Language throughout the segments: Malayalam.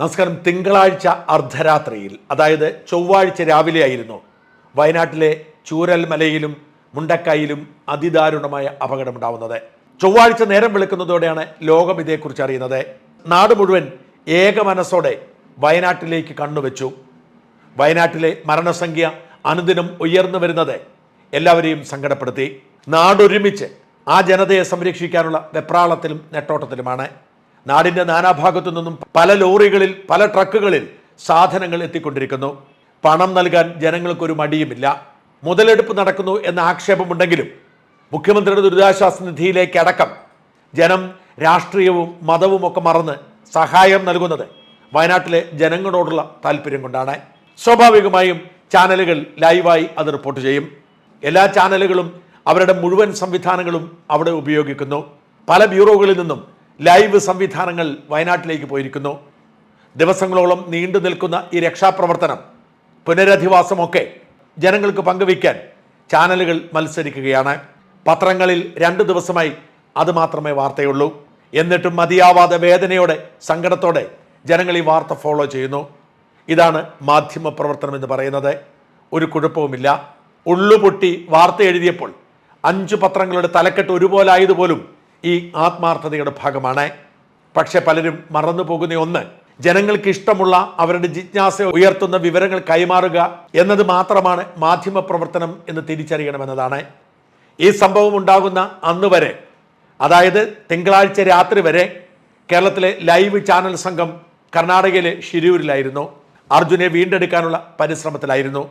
നമസ്കാരം. തിങ്കളാഴ്ച അർദ്ധരാത്രിയിൽ അതായത് ചൊവ്വാഴ്ച രാവിലെ ആയിരുന്നു വയനാട്ടിലെ ചൂരൽമലയിലും മുണ്ടക്കായിലും അതിദാരുണമായ അപകടമുണ്ടാവുന്നത്. ചൊവ്വാഴ്ച നേരം വെളുക്കുന്നതോടെയാണ് ലോകം ഇതേക്കുറിച്ച് അറിയുന്നത്. നാട് മുഴുവൻ ഏക മനസ്സോടെ വയനാട്ടിലേക്ക് കണ്ണുവെച്ചു. വയനാട്ടിലെ മരണസംഖ്യ അനുദിനം ഉയർന്നു വരുന്നത് എല്ലാവരെയും സങ്കടപ്പെടുത്തി. നാടൊരുമിച്ച് ആ ജനതയെ സംരക്ഷിക്കാനുള്ള വെപ്രാളത്തിലും നെട്ടോട്ടത്തിലുമാണ്. നാടിന്റെ നാനാഭാഗത്തു നിന്നും പല ലോറികളിൽ പല ട്രക്കുകളിൽ സാധനങ്ങൾ എത്തിക്കൊണ്ടിരിക്കുന്നു. പണം നൽകാൻ ജനങ്ങൾക്കൊരു മടിയുമില്ല. മുതലെടുപ്പ് നടക്കുന്നു എന്ന ആക്ഷേപമുണ്ടെങ്കിലും മുഖ്യമന്ത്രിയുടെ ദുരിതാശ്വാസ നിധിയിലേക്ക് അടക്കം ജനം രാഷ്ട്രീയവും മതവും ഒക്കെ മറന്ന് സഹായം നൽകുന്നത് വയനാട്ടിലെ ജനങ്ങളോടുള്ള താല്പര്യം കൊണ്ടാണ്. സ്വാഭാവികമായും ചാനലുകൾ ലൈവായി അത് റിപ്പോർട്ട് ചെയ്യും. എല്ലാ ചാനലുകളും അവരുടെ മുഴുവൻ സംവിധാനങ്ങളും അവിടെ ഉപയോഗിക്കുന്നു. പല ബ്യൂറോകളിൽ നിന്നും ലൈവ് സംവിധാനങ്ങൾ വയനാട്ടിലേക്ക് പോയിരിക്കുന്നു. ദിവസങ്ങളോളം നീണ്ടു നിൽക്കുന്ന ഈ രക്ഷാപ്രവർത്തനം പുനരധിവാസമൊക്കെ ജനങ്ങൾക്ക് പങ്കുവയ്ക്കാൻ ചാനലുകൾ മത്സരിക്കുകയാണ്. പത്രങ്ങളിൽ രണ്ട് ദിവസമായി അത് മാത്രമേ വാർത്തയുള്ളൂ. എന്നിട്ടും മതിയാവാതെ വേദനയോടെ സങ്കടത്തോടെ ജനങ്ങൾ ഈ വാർത്ത ഫോളോ ചെയ്യുന്നു. ഇതാണ് മാധ്യമ പ്രവർത്തനം എന്ന് പറയുന്നത്. ഒരു കുഴപ്പവുമില്ല. ഉള്ളുപൊട്ടി വാർത്ത എഴുതിയപ്പോൾ അഞ്ചു പത്രങ്ങളുടെ തലക്കെട്ട് ഒരുപോലെ ആയതുപോലും ഈ ആത്മാർത്ഥതയുടെ ഭാഗമാണ്. പക്ഷെ പലരും മറന്നു പോകുന്ന ഒന്ന് ജനങ്ങൾക്ക് ഇഷ്ടമുള്ള അവരുടെ ജിജ്ഞാസ ഉയർത്തുന്ന വിവരങ്ങൾ കൈമാറുക എന്നത് മാത്രമാണ് മാധ്യമ പ്രവർത്തനം എന്ന് തിരിച്ചറിയണമെന്നതാണ്. ഈ സംഭവം ഉണ്ടാകുന്ന അന്ന് വരെ അതായത് തിങ്കളാഴ്ച രാത്രി വരെ കേരളത്തിലെ ലൈവ് ചാനൽ സംഘം കർണാടകയിലെ ഷിരൂരിലായിരുന്നു അർജുനെ വീണ്ടെടുക്കാനുള്ള പരിശ്രമത്തിലായിരുന്നു.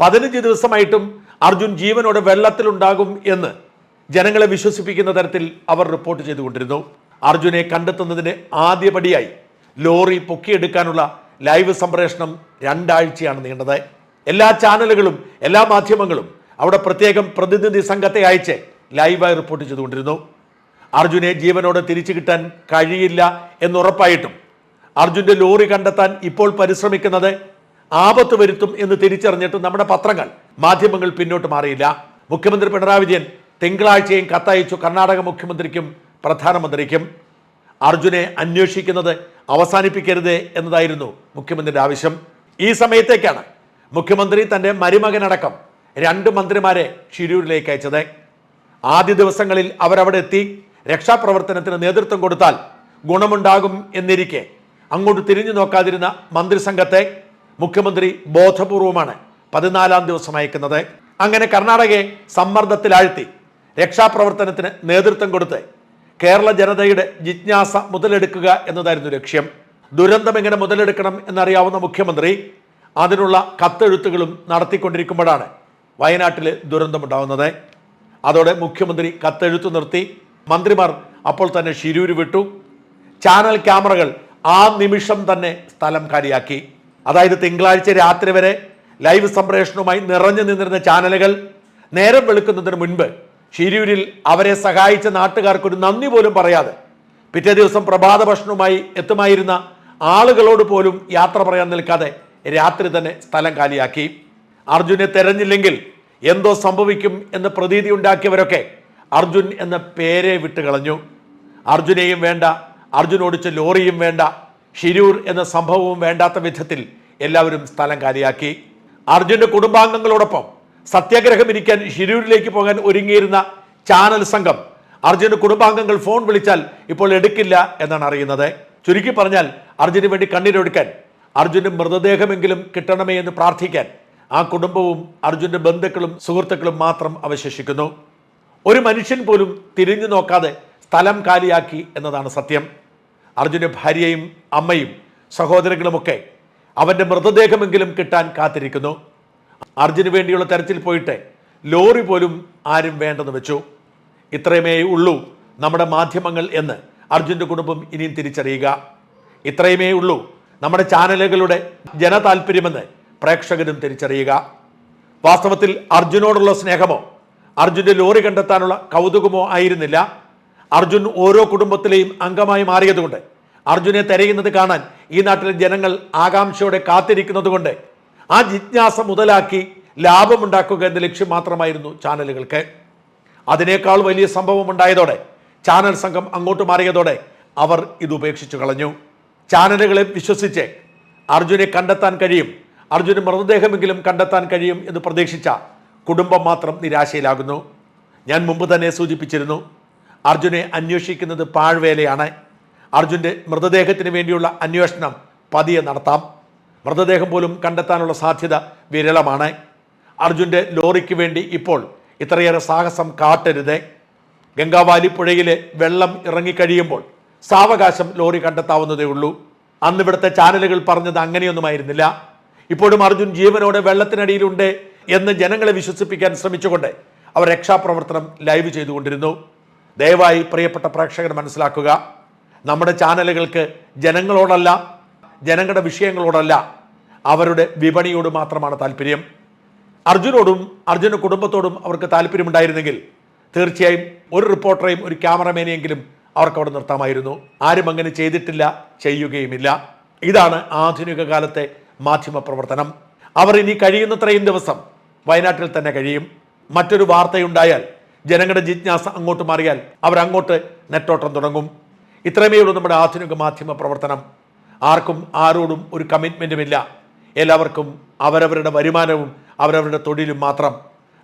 പതിനഞ്ച് ദിവസമായിട്ടും അർജുൻ ജീവനോടെ വെള്ളത്തിലുണ്ടാകും എന്ന് ജനങ്ങളെ വിശ്വസിപ്പിക്കുന്ന തരത്തിൽ അവർ റിപ്പോർട്ട് ചെയ്തുകൊണ്ടിരുന്നു. അർജുനെ കണ്ടെത്തുന്നതിന് ആദ്യപടിയായി ലോറി പൊക്കിയെടുക്കാനുള്ള ലൈവ് സംപ്രേഷണം രണ്ടാഴ്ചയാണ് നീണ്ടത്. എല്ലാ ചാനലുകളും എല്ലാ മാധ്യമങ്ങളും അവിടെ പ്രത്യേകം പ്രതിനിധി സംഘത്തെ അയച്ച് ലൈവായി റിപ്പോർട്ട് ചെയ്തുകൊണ്ടിരുന്നു. അർജുനെ ജീവനോടെ തിരിച്ചു കിട്ടാൻ കഴിയില്ല എന്നുറപ്പായിട്ടും അർജുന്റെ ലോറി കണ്ടെത്താൻ ഇപ്പോൾ പരിശ്രമിക്കുന്നത് ആപത്ത് വരുത്തും എന്ന് തിരിച്ചറിഞ്ഞിട്ട് നമ്മുടെ പത്രങ്ങൾ മാധ്യമങ്ങൾ പിന്നോട്ട് മാറിയില്ല. മുഖ്യമന്ത്രി പിണറായി വിജയൻ തിങ്കളാഴ്ചയും കത്തയച്ചു കർണാടക മുഖ്യമന്ത്രിക്കും പ്രധാനമന്ത്രിക്കും. അർജുനെ അന്വേഷിക്കുന്നത് അവസാനിപ്പിക്കരുത് എന്നതായിരുന്നു മുഖ്യമന്ത്രിയുടെ ആവശ്യം. ഈ സമയത്തേക്കാണ് മുഖ്യമന്ത്രി തന്റെ മരുമകനടക്കം രണ്ട് മന്ത്രിമാരെ ഷിരൂരിലേക്ക് അയച്ചത്. ആദ്യ ദിവസങ്ങളിൽ അവരവിടെ എത്തി രക്ഷാപ്രവർത്തനത്തിന് നേതൃത്വം കൊടുത്താൽ ഗുണമുണ്ടാകും എന്നിരിക്കെ അങ്ങോട്ട് തിരിഞ്ഞു നോക്കാതിരുന്ന മന്ത്രിസംഘത്തെ മുഖ്യമന്ത്രി ബോധപൂർവമാണ് പതിനാലാം ദിവസം അയക്കുന്നത്. അങ്ങനെ കർണാടകയെ സമ്മർദ്ദത്തിലാഴ്ത്തി രക്ഷാപ്രവർത്തനത്തിന് നേതൃത്വം കൊടുത്ത് കേരള ജനതയുടെ ജിജ്ഞാസ മുതലെടുക്കുക എന്നതായിരുന്നു ലക്ഷ്യം. ദുരന്തം എങ്ങനെ മുതലെടുക്കണം എന്നറിയാവുന്ന മുഖ്യമന്ത്രി അതിനുള്ള കത്തെഴുത്തുകളും നടത്തിക്കൊണ്ടിരിക്കുമ്പോഴാണ് വയനാട്ടിൽ ദുരന്തമുണ്ടാവുന്നത്. അതോടെ മുഖ്യമന്ത്രി കത്തെഴുത്ത് നിർത്തി. മന്ത്രിമാർ അപ്പോൾ തന്നെ ഷിരൂര് വിട്ടു. ചാനൽ ക്യാമറകൾ ആ നിമിഷം തന്നെ സ്ഥലം കാലിയാക്കി. അതായത് തിങ്കളാഴ്ച രാത്രി വരെ ലൈവ് സംപ്രേഷണവുമായി നിറഞ്ഞു നിന്നിരുന്ന ചാനലുകൾ നേരം വെളുക്കുന്നതിന് മുൻപ് ഷിരൂരിൽ അവരെ സഹായിച്ച നാട്ടുകാർക്കൊരു നന്ദി പോലും പറയാതെ പിറ്റേ ദിവസം പ്രഭാത ഭക്ഷണവുമായി എത്തുമായിരുന്ന ആളുകളോട് പോലും യാത്ര പറയാൻ നിൽക്കാതെ രാത്രി തന്നെ സ്ഥലം കാലിയാക്കി. അർജുനെ തെരഞ്ഞില്ലെങ്കിൽ എന്തോ സംഭവിക്കും എന്ന് പ്രതീതി ഉണ്ടാക്കിയവരൊക്കെ അർജുൻ എന്ന പേരെ വിട്ട് കളഞ്ഞു. അർജുനെയും വേണ്ട അർജുൻ ഓടിച്ച ലോറിയും വേണ്ട ഷിരൂർ എന്ന സംഭവവും വേണ്ടാത്ത വിധത്തിൽ എല്ലാവരും സ്ഥലം കാലിയാക്കി. അർജുന്റെ കുടുംബാംഗങ്ങളോടൊപ്പം സത്യാഗ്രഹം ഇരിക്കാൻ ഷിരൂരിലേക്ക് പോകാൻ ഒരുങ്ങിയിരുന്ന ചാനൽ സംഘം അർജുന കുടുംബാംഗങ്ങൾ ഫോൺ വിളിച്ചാൽ ഇപ്പോൾ എടുക്കില്ല എന്നാണ് അറിയുന്നത്. ചുരുക്കി പറഞ്ഞാൽ അർജുന് വേണ്ടി കണ്ണീരൊടുക്കാൻ അർജുന് മൃതദേഹമെങ്കിലും കിട്ടണമേ എന്ന് പ്രാർത്ഥിക്കാൻ ആ കുടുംബവും അർജുന്റെ ബന്ധുക്കളും സുഹൃത്തുക്കളും മാത്രം അവശേഷിക്കുന്നു. ഒരു മനുഷ്യൻ പോലും തിരിഞ്ഞു നോക്കാതെ സ്ഥലം കാലിയാക്കി എന്നതാണ് സത്യം. അർജുന്റെ ഭാര്യയും അമ്മയും സഹോദരങ്ങളുമൊക്കെ അവന്റെ മൃതദേഹമെങ്കിലും കിട്ടാൻ കാത്തിരിക്കുന്നു. അർജുന് വേണ്ടിയുള്ള തരത്തിൽ പോയിട്ട് ലോറി പോലും ആരും വേണ്ടെന്ന് വെച്ചു. ഇത്രയുമേ ഉള്ളൂ നമ്മുടെ മാധ്യമങ്ങൾ എന്ന് അർജുന്റെ കുടുംബം ഇനിയും തിരിച്ചറിയുക. ഇത്രയുമേ ഉള്ളൂ നമ്മുടെ ചാനലുകളുടെ ജനതാൽപര്യമെന്ന് പ്രേക്ഷകരും തിരിച്ചറിയുക. വാസ്തവത്തിൽ അർജുനോടുള്ള സ്നേഹമോ അർജുന്റെ ലോറി കണ്ടെത്താനുള്ള കൗതുകമോ ആയിരുന്നില്ല. അർജുൻ ഓരോ കുടുംബത്തിലെയും അംഗമായി മാറിയതുകൊണ്ട് അർജുനെ തിരയുന്നത് കാണാൻ ഈ നാട്ടിലെ ജനങ്ങൾ ആകാംക്ഷയോടെ കാത്തിരിക്കുന്നത് കൊണ്ട് ആ ജിജ്ഞാസ മുതലാക്കി ലാഭമുണ്ടാക്കുക എന്ന ലക്ഷ്യം മാത്രമായിരുന്നു ചാനലുകൾക്ക്. അതിനേക്കാൾ വലിയ സംഭവം ഉണ്ടായതോടെ ചാനൽ സംഘം അങ്ങോട്ട് മാറിയതോടെ അവർ ഇത് ഉപേക്ഷിച്ചു കളഞ്ഞു. ചാനലുകളെ വിശ്വസിച്ച് അർജുനെ കണ്ടെത്താൻ കഴിയും അർജുന് മൃതദേഹമെങ്കിലും കണ്ടെത്താൻ കഴിയും എന്ന് പ്രതീക്ഷിച്ച കുടുംബം മാത്രം നിരാശയിലാകുന്നു. ഞാൻ മുമ്പ് തന്നെ സൂചിപ്പിച്ചിരുന്നു അർജുനെ അന്വേഷിക്കുന്നത് പാഴ്വേലയാണ്. അർജുന്റെ മൃതദേഹത്തിന് വേണ്ടിയുള്ള അന്വേഷണം പതിയെ നടത്താം. മൃതദേഹം പോലും കണ്ടെത്താനുള്ള സാധ്യത വിരളമാണ്. അർജുന്റെ ലോറിക്ക് വേണ്ടി ഇപ്പോൾ ഇത്രയേറെ സാഹസം കാട്ടരുത്. ഗംഗാവാലി പുഴയിലെ വെള്ളം ഇറങ്ങിക്കഴിയുമ്പോൾ സാവകാശം ലോറി കണ്ടെത്താവുന്നതേ ഉള്ളൂ. അന്ന് ഇവിടുത്തെ ചാനലുകൾ പറഞ്ഞത് അങ്ങനെയൊന്നുമായിരുന്നില്ല. ഇപ്പോഴും അർജുൻ ജീവനോടെ വെള്ളത്തിനടിയിലുണ്ട് എന്ന് ജനങ്ങളെ വിശ്വസിപ്പിക്കാൻ ശ്രമിച്ചുകൊണ്ട് അവർ രക്ഷാപ്രവർത്തനം ലൈവ് ചെയ്തുകൊണ്ടിരുന്നു. ദയവായി പ്രിയപ്പെട്ട പ്രേക്ഷകർ മനസ്സിലാക്കുക. നമ്മുടെ ചാനലുകൾക്ക് ജനങ്ങളോടല്ല ജനങ്ങളുടെ വിഷയങ്ങളോടല്ല അവരുടെ വിപണിയോട് മാത്രമാണ് താല്പര്യം. അർജുനോടും അർജുന കുടുംബത്തോടും അവർക്ക് താല്പര്യമുണ്ടായിരുന്നെങ്കിൽ തീർച്ചയായും ഒരു റിപ്പോർട്ടറെയും ഒരു ക്യാമറമാനെയെങ്കിലും അവർക്ക് അവിടെ നിർത്താമായിരുന്നു. ആരും അങ്ങനെ ചെയ്തിട്ടില്ല ചെയ്യുകയുമില്ല. ഇതാണ് ആധുനിക കാലത്തെ മാധ്യമ പ്രവർത്തനം അവർ ഇനി കഴിയുന്നത്രയും ദിവസം വയനാട്ടിൽ തന്നെ കഴിയും. മറ്റൊരു വാർത്തയുണ്ടായാൽ ജനങ്ങളുടെ ജിജ്ഞാസ അങ്ങോട്ട് മാറിയാൽ അവരങ്ങോട്ട് നെറ്റോട്ടം തുടങ്ങും. ഇത്രമേ ഉള്ളൂ നമ്മുടെ ആധുനിക മാധ്യമ പ്രവർത്തനം ആർക്കും ആരോടും ഒരു കമ്മിറ്റ്മെന്റുമില്ല എല്ലാവർക്കും അവരവരുടെ വരുമാനവും അവരവരുടെ തൊഴിലും മാത്രം.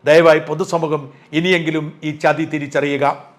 ദയവായി പൊതുസമൂഹം ഇനിയെങ്കിലും ഈ ചതി തിരിച്ചറിയുക.